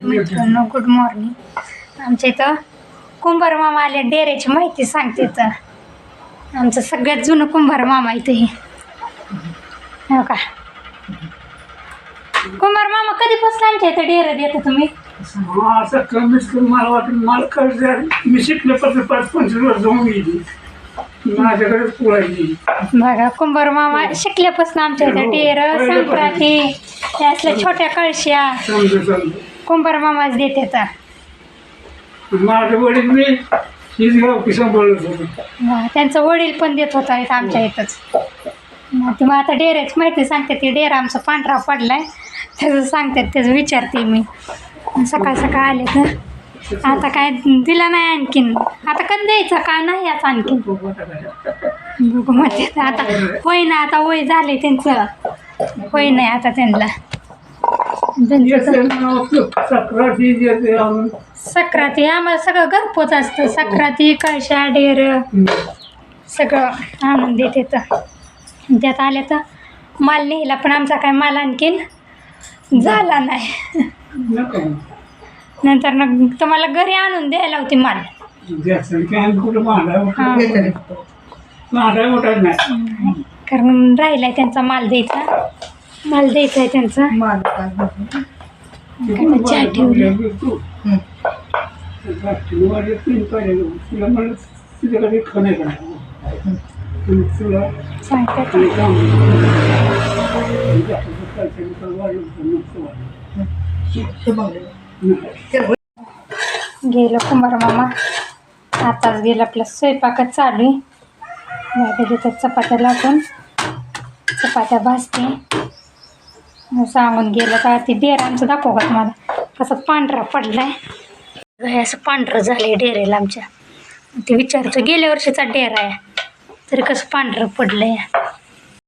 मित्रांनो good morning आमच्या इथं कुंभार मामा आले डेऱ्याची माहिती सांगते तर आमचं सगळ्यात जुनं कुंभार मामा इथं हे. हो का? कुंभार मामा कधीपासून आमच्या इथं डेरं देता तुम्ही? हा, असं कमीच कमी मला वाटतं मला. मी शिकले पाच पाच पंचवीस वर्ष जाऊन गेली. माझ्याकडेच पुळायची बघा कुंभार मामा शिकल्यापासून आमच्या इथं डेरं संक्रांती हे असल्या छोट्या कळश्या. समजा समजा कुंभार मामाच देते तर. माझे वडील मी गावकी सांभाळत होतो. त्यांचं वडील पण देत होता इथं आमच्या इथंच. मग ते मग आता डेऱ्याची माहिती सांगते ती डेरा आमचा पांढरा पडलाय. त्याचं सांगतात त्याचं विचारते मी. सकाळ सकाळ आले तर. आता काय दिला नाही आणखीन. आता कधी द्यायचं का नाही आता आणखीन? बघू म्हणते आता. आता होय ना आता वय झाले त्यांचं. होय नाही आता त्यांना. सक्राती आम्हाला सगळं घरपोच असतं. सक्राती कळशा डेर सगळं आणून देते तर. त्यात आले तर माल नेला पण आमचा काय माल आणखीन झाला नाही. नको. नंतर मग तुम्हाला घरी आणून द्यायला होती माल. जास्त कुठं हा. नाही. कारण राहिलाय त्यांचा माल द्यायचा. माल द्यायचा आहे त्यांचा. चहा ठेवली. गेलो कुंभार मामा. आताच गेलं आपलं स्वयंपाकच चालू आहे. बाकी तिथं चपात्या भाजते. सांगून गेलं का ती डेरांचं आमचं दाखव का तुम्हाला? कसं पांढरा पडलाय. हे असं पांढरं झालंय डेरेला आमच्या. ते विचारतो गेल्या वर्षीचा डेरा आहे. तरी कसं पांढरं पडलंय.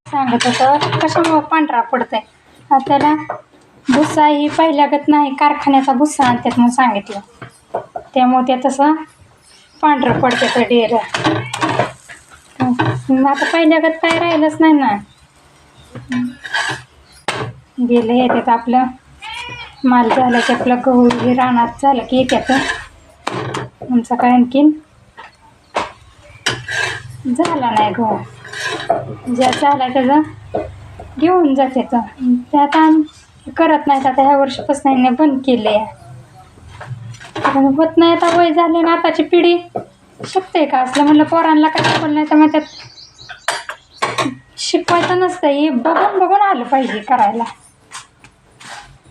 सांगत होतं कशामुळं पांढरा पडतंय? आता त्याला भुस्सा ही पहिल्यागत नाही कारखान्याचा भुस्सा आणतात म्हणून सांगितलं. त्यामुळे ते तसं पांढरं पडतं तर डेरा आता पहिल्यागत काय राहिलंच नाही ना. गेलं येतात आपलं. माल झालं की आपलं गहू हे रानात झालं की येतात आमचं काय आणखीन? झाला नाही गहू. ज्या झाला त्याचं घेऊन जाते तर ते आता आम्ही करत नाहीत आता ह्या वर्षीपासून यांनी बंद केले आहे होत नाही आता वय झाले ना आताची पिढी. शिकते का असलं? म्हणलं पोरांना काय शिकवलं नाही तर मग त्यात शिकवायचं नसतं. हे बघून बघून आलं पाहिजे करायला.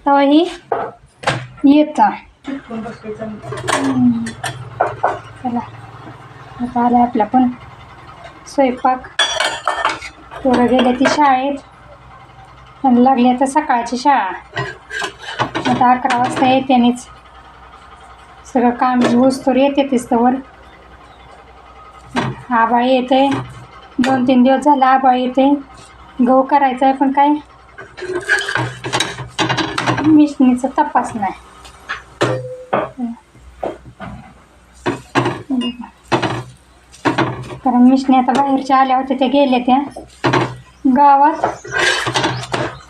तेव्हा ही येतं. चला आता आलं आपला पण स्वयंपाक. पोरं गेल्या ती शाळेत. आणि लागली आता सकाळची शाळा. आता अकरा वाजता येतेनेच सगळं काम तर येते तिस्तवर. आबाळ येते दोन तीन दिवस झाला आबाळ येते गहू करायचा आहे पण काय? मिशनीचा तपास नाही. कारण मिशनी आता बाहेरच्या आल्या होत्या त्या गेल्या त्या. गावात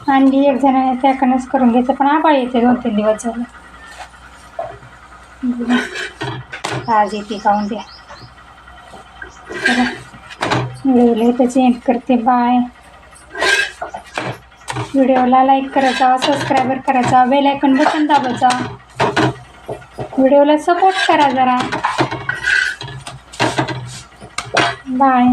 अंडी एक जण त्याकडनंच करून घ्यायचं पण आबाळ येते दोन तीन दिवस झाले. आज येते खाऊन द्या चला. व्हिडिओला इथं करते. बाय व्हिडिओला लाईक करायचा सबस्क्राईबर करायचा बेल आयकन बटन दाबायचा. व्हिडिओला सपोर्ट करा जरा. बाय.